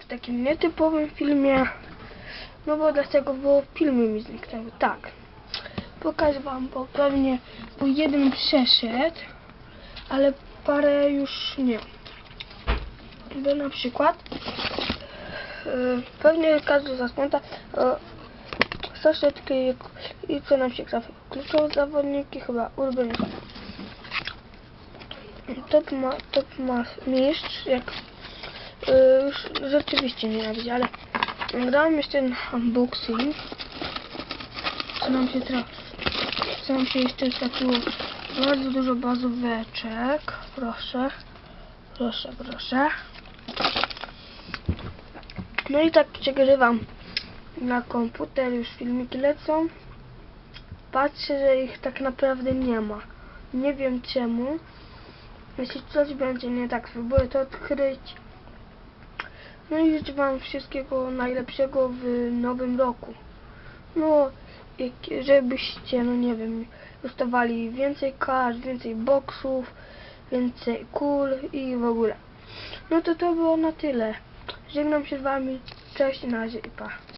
W takim nietypowym filmie. No bo dlaczego? Bo filmy mi zniknęły. Tak. Pokażę wam, bo pewnie bo jeden przeszedł, ale parę już nie. Bo na przykład yy, pewnie każdy zasłąta yy, troszeczkę i co nam się trafi. Kluczowe zawodniki chyba Urban Top ma, top ma mistrz, jak już rzeczywiście nienawidzi, ale grałem jeszcze ten unboxing. Co nam się trafi? Co nam się jeszcze trafiło? Bardzo dużo bazóweczek. Proszę. Proszę, proszę. No i tak przegrywam na komputer, już filmiki lecą. Patrzę, że ich tak naprawdę nie ma. Nie wiem czemu. Jeśli coś będzie nie tak, spróbuję to odkryć. No i życzę Wam wszystkiego najlepszego w nowym roku. No, żebyście, no nie wiem, dostawali więcej kart, więcej boksów, więcej kul i w ogóle. No to to było na tyle. Żegnam się z Wami. Cześć, na razie i pa.